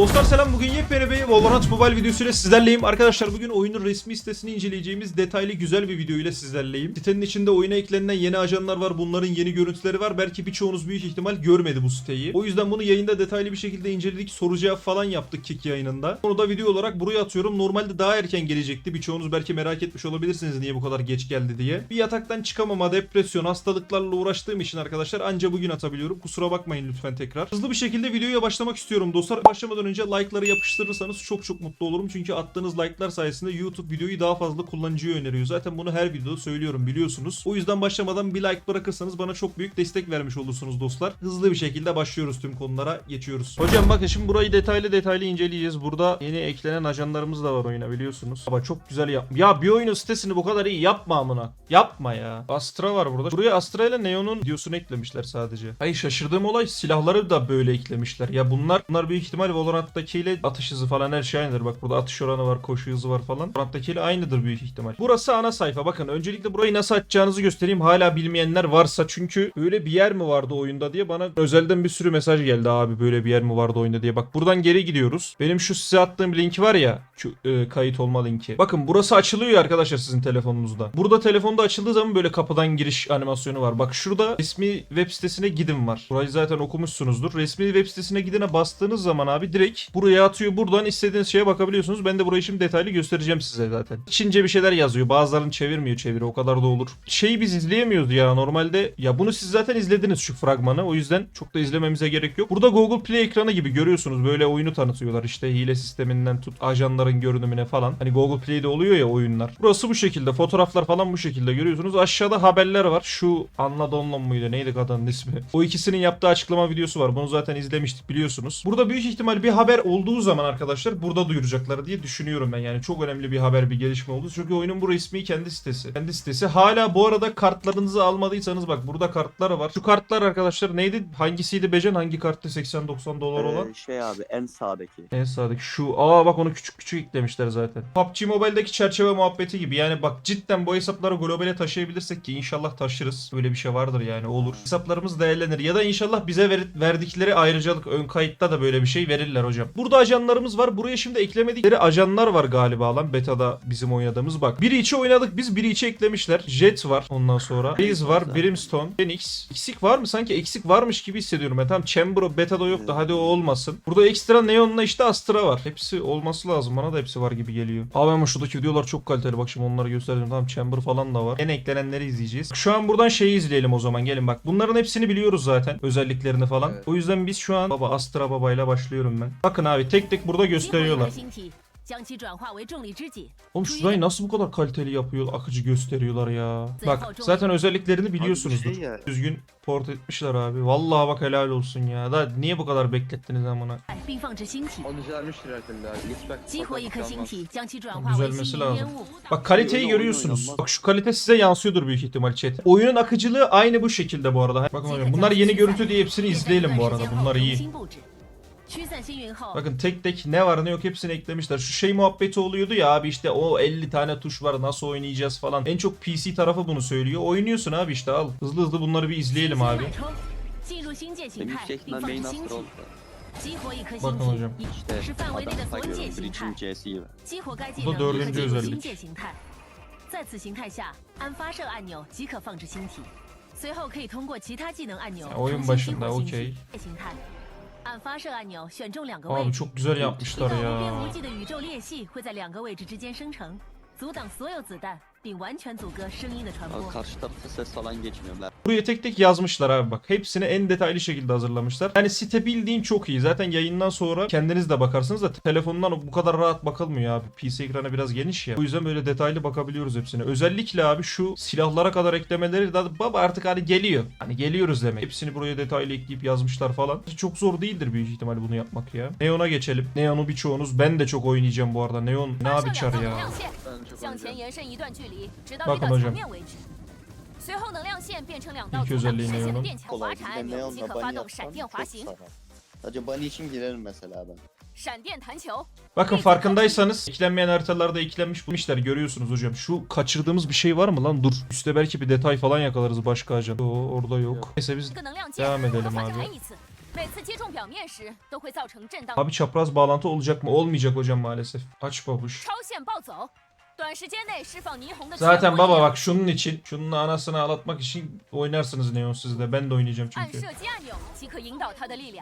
Dostlar selam bugün yepyeni bir Valorant Mobile videosuyla sizlerleyim. Arkadaşlar bugün oyunun resmi sitesini inceleyeceğimiz detaylı güzel bir video ile sizlerleyim. Sitenin içinde oyuna eklenen yeni ajanlar var. Bunların yeni görüntüleri var. Belki birçoğunuz büyük ihtimal görmedi bu siteyi. O yüzden bunu yayında detaylı bir şekilde inceledik. Soru cevap falan yaptık Kick yayınında. Onu da video olarak buraya atıyorum. Normalde daha erken gelecekti. Birçoğunuz belki merak etmiş olabilirsiniz niye bu kadar geç geldi diye. Bir yataktan çıkamama, depresyon, hastalıklarla uğraştığım için arkadaşlar anca bugün atabiliyorum. Kusura bakmayın lütfen tekrar. Hızlı bir şekilde videoya başlamak istiyorum dostlar. Başlamadan önce like'ları yapıştırırsanız çok çok mutlu olurum. Çünkü attığınız like'lar sayesinde YouTube videoyu daha fazla kullanıcıya öneriyor. Zaten bunu her videoda söylüyorum biliyorsunuz. O yüzden başlamadan bir like bırakırsanız bana çok büyük destek vermiş olursunuz dostlar. Hızlı bir şekilde başlıyoruz tüm konulara geçiyoruz. Hocam bakın şimdi burayı detaylı detaylı inceleyeceğiz. Burada yeni eklenen ajanlarımız da var oyuna biliyorsunuz. Ama çok güzel yap. Ya bir oyunun sitesini bu kadar iyi yapma amına. Yapma ya. Astra var burada. Buraya Astra ile Neon'un videosunu eklemişler sadece. Ay şaşırdığım olay silahları da böyle eklemişler. Ya bunlar bunlar büyük ihtimal Valorant'takiyle atış hızı falan her şey aynıdır. Bak burada atış oranı var, koşu hızı var falan. Valorant'takiyle aynıdır büyük ihtimal. Burası ana sayfa. Bakın öncelikle burayı nasıl açacağınızı göstereyim. Hala bilmeyenler varsa çünkü öyle bir yer mi vardı oyunda diye bana özelden bir sürü mesaj geldi abi böyle bir yer mi vardı oyunda diye. Bak buradan geri gidiyoruz. Benim şu size attığım link var ya şu e, kayıt olma linki. Bakın burası açılıyor arkadaşlar sizin telefonunuzda. Burada telefonda açıldığı zaman böyle kapıdan giriş animasyonu var. Bak şurada resmi web sitesine gidin var. Burayı zaten okumuşsunuzdur. Resmi web sitesine gidene bastığınız zaman abi direkt buraya atıyor. Buradan istediğiniz şeye bakabiliyorsunuz. Ben de burayı şimdi detaylı göstereceğim size zaten. Çince bir şeyler yazıyor. Bazılarını çevirmiyor çeviri. O kadar da olur. Şeyi biz izleyemiyoruz ya normalde. Ya bunu siz zaten izlediniz şu fragmanı. O yüzden çok da izlememize gerek yok. Burada Google Play ekranı gibi görüyorsunuz. Böyle oyunu tanıtıyorlar. İşte hile sisteminden tut ajanların görünümüne falan. Hani Google Play'de oluyor ya oyunlar. Burası bu şekilde. Fotoğraflar falan bu şekilde görüyorsunuz. Aşağıda haberler var. Şu Anla Donlon muydu? Neydi kadının ismi? O ikisinin yaptığı açıklama videosu var. Bunu zaten izlemiştik biliyorsunuz. Burada büyük ihtimal bir haber olduğu zaman arkadaşlar burada duyuracaklar diye düşünüyorum ben. Yani çok önemli bir haber, bir gelişme oldu. Çünkü oyunun bu resmi kendi sitesi. Kendi sitesi. Hala bu arada kartlarınızı almadıysanız bak burada kartlar var. Şu kartlar arkadaşlar neydi? Hangisiydi Becan? Hangi karttı 80-90 dolar olan? Ee, şey abi en sağdaki. En sağdaki şu. Aa bak onu küçük küçük eklemişler zaten. PUBG Mobile'deki çerçeve muhabbeti gibi. Yani bak cidden bu hesapları globale taşıyabilirsek ki inşallah taşırız. Böyle bir şey vardır yani olur. Hesaplarımız değerlenir. Ya da inşallah bize ver- verdikleri ayrıcalık ön kayıtta da böyle bir şey verirler hocam. Burada ajanlarımız var. Buraya şimdi eklemedikleri ajanlar var galiba lan. Beta'da bizim oynadığımız bak. Biri içi oynadık biz. Biri içi eklemişler. Jet var ondan sonra. Raze var. Brimstone. Phoenix. Eksik var mı? Sanki eksik varmış gibi hissediyorum ben. Tamam Chamber o Beta'da yoktu. Hadi o olmasın. Burada ekstra Neon'la işte Astra var. Hepsi olması lazım. Bana da hepsi var gibi geliyor. Abi ama şuradaki videolar çok kaliteli. Bak şimdi onları gösterdim. Tamam Chamber falan da var. En eklenenleri izleyeceğiz. Şu an buradan şeyi izleyelim o zaman. Gelin bak. Bunların hepsini biliyoruz zaten. Özelliklerini falan. Evet. O yüzden biz şu an baba Astra babayla başlıyorum ben. Bakın abi tek tek burada gösteriyorlar. Oğlum şurayı nasıl bu kadar kaliteli yapıyor, akıcı gösteriyorlar ya. Bak zaten özelliklerini biliyorsunuzdur. Şey. Düzgün port etmişler abi. Vallahi bak helal olsun ya. Da niye bu kadar beklettiniz amına? Düzelmesi lazım. Bak kaliteyi görüyorsunuz. Bak şu kalite size yansıyordur büyük ihtimal chat. Oyunun akıcılığı aynı bu şekilde bu arada. Bakın bunlar yeni görüntü diye hepsini izleyelim bu arada. Bunlar iyi. 驱散星云后， Bakın tek tek ne var ne yok hepsini eklemişler. Şu şey muhabbeti oluyordu ya abi işte o 50 tane tuş var nasıl oynayacağız falan. En çok PC tarafı bunu söylüyor. Oynuyorsun abi işte al. Hızlı hızlı bunları bir izleyelim abi. 进入星界形 Benim 态 şey 并 ihtimal 放 main 置星 astro 体 oldu.，激活一颗 Bakın 星 hocam. 体， İşte 是范围内的 adam 所有界 takıyorum. 形 Breach'in 态， C'si gibi. 激活该技 Bu da 能立刻 dördüncü 进入 özellik. 星界形态。在此形态下，按发射按钮即可放置星体，随后可以通过其他技能按钮 oyun 重新激 başında 活星 okey. 按发射按钮选中两个位置，çok güzel 一道无边无际的宇宙裂隙会在两个位置之间生成，阻挡所有子弹，并完全阻隔声音的传 Abi 播。 karşı tarafta ses falan geçmiyor. Ben Buraya tek tek yazmışlar abi bak. Hepsini en detaylı şekilde hazırlamışlar. Yani site bildiğin çok iyi. Zaten yayından sonra kendiniz de bakarsınız da telefondan bu kadar rahat bakılmıyor abi. PC ekranı biraz geniş ya. O yüzden böyle detaylı bakabiliyoruz hepsine. Özellikle abi şu silahlara kadar eklemeleri de baba artık hani geliyor. Hani geliyoruz demek. Hepsini buraya detaylı ekleyip yazmışlar falan. Çok zor değildir büyük ihtimal bunu yapmak ya. Neon'a geçelim. Neon'u birçoğunuz ben de çok oynayacağım bu arada. Neon ne 发射 abi 两 çar 道能 ya. 量线， Ben çok 向前 oynayacağım. 延伸一段距离，直到 Bakın 遇到 hocam. 墙面为止。随后能量线变成两道 İlk 阻挡 özelliği 视线的 Neon'un. 电桥 kolay 滑 bir 铲 de 按钮，即 Neon'la 可 bunny 发动闪 yapsam 电滑 çok 行。 sarar. Sadece bunny için girerim mesela ben. 闪电弹球， Bakın farkındaysanız eklenmeyen haritalarda eklenmiş bulmuşlar görüyorsunuz hocam. Şu kaçırdığımız bir şey var mı lan? Dur. Üste belki bir detay falan yakalarız başka ajan. Oo, orada yok. Yok. Neyse biz 这个能量 Devam 键， edelim 发 abi. 展一次， 每次击中表面时都会造成震荡 Abi çapraz bağlantı olacak mı? Olmayacak hocam maalesef. Aç babuş. Zaten baba bak şunun için, şunun anasını ağlatmak için oynarsınız Neon sizde. Ben de oynayacağım çünkü.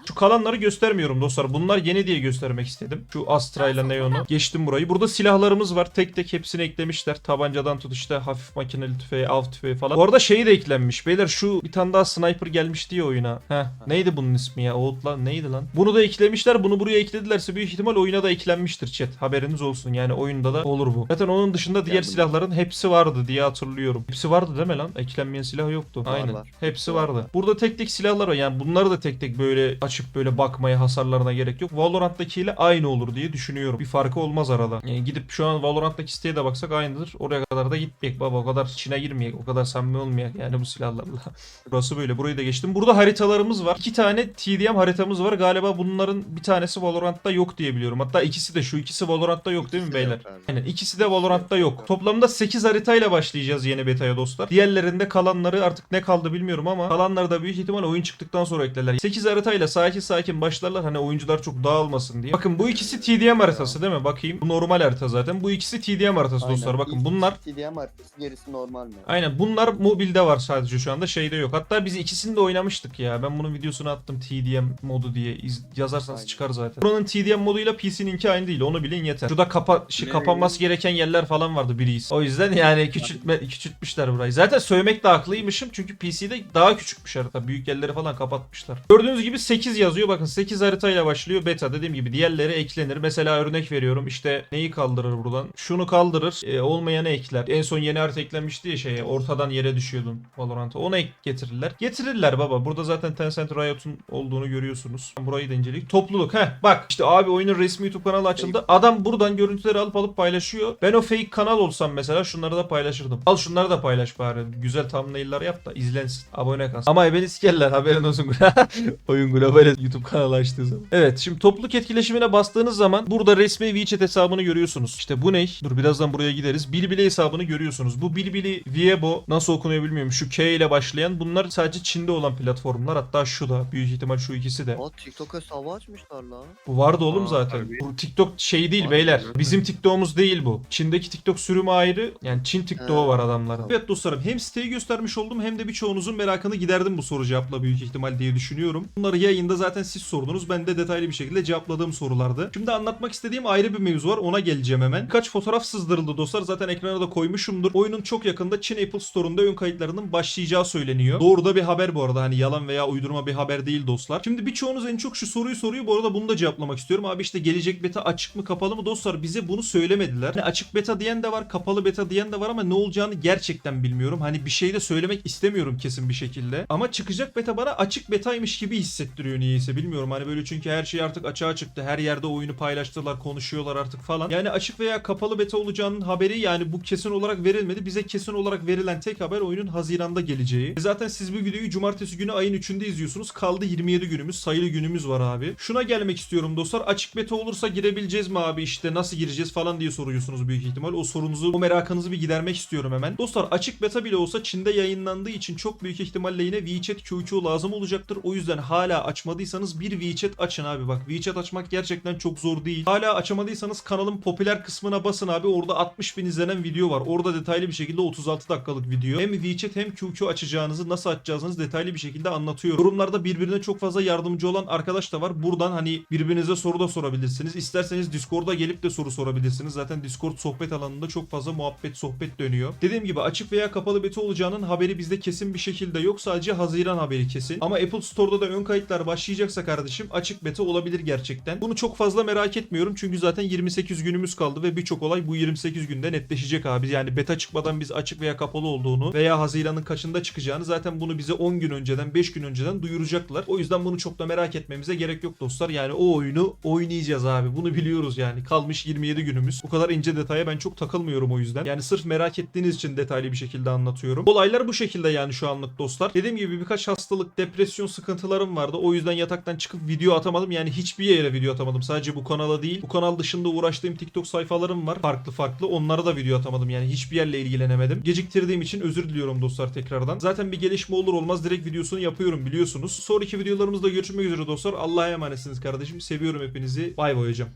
Şu kalanları göstermiyorum dostlar. Bunlar yeni diye göstermek istedim. Şu Astra ile Neon'u. Geçtim burayı. Burada silahlarımız var. Tek tek hepsini eklemişler. Tabancadan tut işte hafif makineli tüfeği, av tüfeği falan. Bu arada şeyi de eklenmiş. Beyler şu bir tane daha sniper gelmiş diye oyuna. Heh. Neydi bunun ismi ya? Oğut lan neydi lan? Bunu da eklemişler. Bunu buraya ekledilerse büyük ihtimal oyuna da eklenmiştir chat. Haberiniz olsun. Yani oyunda da olur bu. Zaten onun dışında diğer silahların hepsi vardı diye hatırlıyorum. Hepsi vardı değil mi lan? Eklenmeyen silah yoktu. Aynen. Hepsi vardı. Burada tek tek silahlar var. Yani bunları da tek tek böyle açıp böyle bakmaya hasarlarına gerek yok. Valorant'takiyle aynı olur diye düşünüyorum. Bir farkı olmaz arada. Yani gidip şu an Valorant'taki siteye de baksak aynıdır. Oraya kadar da gitmeyek baba. O kadar içine girmeyek. O kadar samimi olmayak yani bu silahlarla. Burası böyle. Burayı da geçtim. Burada haritalarımız var. İki tane TDM haritamız var. Galiba bunların bir tanesi Valorant'ta yok diye biliyorum. Hatta ikisi de şu ikisi Valorant'ta yok değil mi İkisi beyler? Aynen. İkisi de Valorant'ta yok. Toplamda 8 haritayla başlayacağız yeni betaya dostlar. Diğerlerinde kalanları artık ne kaldı bilmiyorum ama kalanları da büyük ihtimal oyun çıktıktan sonra eklerler. 8 haritayla sakin sakin başlarlar hani oyuncular çok dağılmasın diye. Bakın bu ikisi TDM haritası değil mi? Bakayım. Bu normal harita zaten. Bu ikisi TDM haritası Aynen. dostlar. Bakın İlk bunlar TDM haritası gerisi normal mi? Aynen bunlar mobilde var sadece şu anda şeyde yok. Hatta biz ikisini de oynamıştık ya. Ben bunun videosunu attım TDM modu diye. İz- yazarsanız Aynen. çıkar zaten. Buranın TDM moduyla PC'ninki aynı değil. Onu bilin yeter. Şurada kapa şey, kapanması gereken yerler falan vardı biriyiz. O yüzden yani küçültme küçültmüşler burayı. Zaten söylemek de haklıymışım çünkü PC'de daha küçükmüş harita. Büyük yerleri falan kapatmışlar. Gördüğünüz gibi 8 yazıyor. Bakın 8 haritayla başlıyor. Beta dediğim gibi diğerleri eklenir. Mesela örnek veriyorum. İşte neyi kaldırır buradan? Şunu kaldırır. E, olmayanı ekler. En son yeni harita eklenmişti ya şeye. Ortadan yere düşüyordun Valorant'a. Onu ek getirirler. Getirirler baba. Burada zaten Tencent Riot'un olduğunu görüyorsunuz. Burayı da inceledik. Topluluk. Heh bak işte abi oyunun resmi YouTube kanalı açıldı. Adam buradan görüntüleri alıp alıp paylaşıyor. Ben o fake kanal olsam mesela şunları da paylaşırdım. Al şunları da paylaş bari. Güzel thumbnail'lar yap da izlensin. Abone kalsın. Ama beni sikerler haberin olsun. Oyun Global YouTube kanalı açtığı zaman. Evet şimdi topluluk etkileşimine bastığınız zaman burada resmi WeChat hesabını görüyorsunuz. İşte bu ne? Dur birazdan buraya gideriz. Bilbili hesabını görüyorsunuz. Bu Bilbili Weibo nasıl okunuyor bilmiyorum. Şu K ile başlayan bunlar sadece Çin'de olan platformlar. Hatta şu da büyük ihtimal şu ikisi de. Aa TikTok hesabı açmışlar la. Bu vardı oğlum Aa, zaten. tabii. Bu TikTok şey değil Var beyler. tabii. Bizim TikTok'umuz değil bu. Çin'deki TikTok sürümü ayrı. Yani Çin TikTok'u var adamların. Evet dostlarım hem siteyi göstermiş oldum hem de birçoğunuzun merakını giderdim bu soru cevapla büyük ihtimal diye düşünüyorum. Bunları yayında zaten siz sordunuz. Ben de detaylı bir şekilde cevapladığım sorulardı. Şimdi anlatmak istediğim ayrı bir mevzu var. Ona geleceğim hemen. Birkaç fotoğraf sızdırıldı dostlar. Zaten ekrana da koymuşumdur. Oyunun çok yakında Çin Apple Store'unda ön kayıtlarının başlayacağı söyleniyor. Doğru da bir haber bu arada. Hani yalan veya uydurma bir haber değil dostlar. Şimdi birçoğunuz en çok şu soruyu soruyor. Bu arada bunu da cevaplamak istiyorum. Abi işte gelecek beta açık mı kapalı mı dostlar? Bize bunu söylemediler. Hani açık beta diyen de var, kapalı beta diyen de var ama ne olacağını gerçekten bilmiyorum. Hani bir şey de söylemek istemiyorum kesin bir şekilde. Ama çıkacak beta bana açık betaymış gibi hissettiriyor niyeyse bilmiyorum. Hani böyle çünkü her şey artık açığa çıktı. Her yerde oyunu paylaştılar, konuşuyorlar artık falan. Yani açık veya kapalı beta olacağının haberi yani bu kesin olarak verilmedi. Bize kesin olarak verilen tek haber oyunun Haziran'da geleceği. E zaten siz bu videoyu cumartesi günü ayın 3'ünde izliyorsunuz. Kaldı 27 günümüz. Sayılı günümüz var abi. Şuna gelmek istiyorum dostlar. Açık beta olursa girebileceğiz mi abi? İşte nasıl gireceğiz falan diye soruyorsunuz büyük ihtimal. O sorunuzu, o merakınızı bir gidermek istiyorum hemen. Dostlar açık beta bile olsa Çin'de yayınlandığı için çok büyük ihtimalle yine WeChat QQ lazım olacaktır. O yüzden hala açmadıysanız bir WeChat açın abi. Bak WeChat açmak gerçekten çok zor değil. Hala açamadıysanız kanalın popüler kısmına basın abi. Orada 60 bin izlenen video var. Orada detaylı bir şekilde 36 dakikalık video. Hem WeChat hem QQ açacağınızı nasıl açacağınızı detaylı bir şekilde anlatıyorum. Yorumlarda birbirine çok fazla yardımcı olan arkadaş da var. Buradan hani birbirinize soru da sorabilirsiniz. İsterseniz Discord'a gelip de soru sorabilirsiniz. Zaten Discord sohbet alanında çok fazla muhabbet sohbet dönüyor. Dediğim gibi açık veya kapalı beta olacağının haberi bizde kesin bir şekilde yok. Sadece Haziran haberi kesin. Ama Apple Store'da da ön kayıtlar başlayacaksa kardeşim açık beta olabilir gerçekten. Bunu çok fazla merak etmiyorum. Çünkü zaten 28 günümüz kaldı ve birçok olay bu 28 günde netleşecek abi. Yani beta çıkmadan biz açık veya kapalı olduğunu veya Haziran'ın kaçında çıkacağını zaten bunu bize 10 gün önceden 5 gün önceden duyuracaklar. O yüzden bunu çok da merak etmemize gerek yok dostlar. Yani o oyunu oynayacağız abi. Bunu biliyoruz yani. Kalmış 27 günümüz. Bu kadar ince detaya ben çok takılmıyorum o yüzden. Yani sırf merak ettiğiniz için detaylı bir şekilde anlatıyorum. Olaylar bu şekilde yani şu anlık dostlar. Dediğim gibi birkaç hastalık, depresyon sıkıntılarım vardı. O yüzden yataktan çıkıp video atamadım. Yani hiçbir yere video atamadım. Sadece bu kanala değil. Bu kanal dışında uğraştığım TikTok sayfalarım var. Farklı farklı. Onlara da video atamadım. Yani hiçbir yerle ilgilenemedim. Geciktirdiğim için özür diliyorum dostlar tekrardan. Zaten bir gelişme olur olmaz direkt videosunu yapıyorum biliyorsunuz. Sonraki videolarımızda görüşmek üzere dostlar. Allah'a emanetsiniz kardeşim. Seviyorum hepinizi. Bay bay hocam.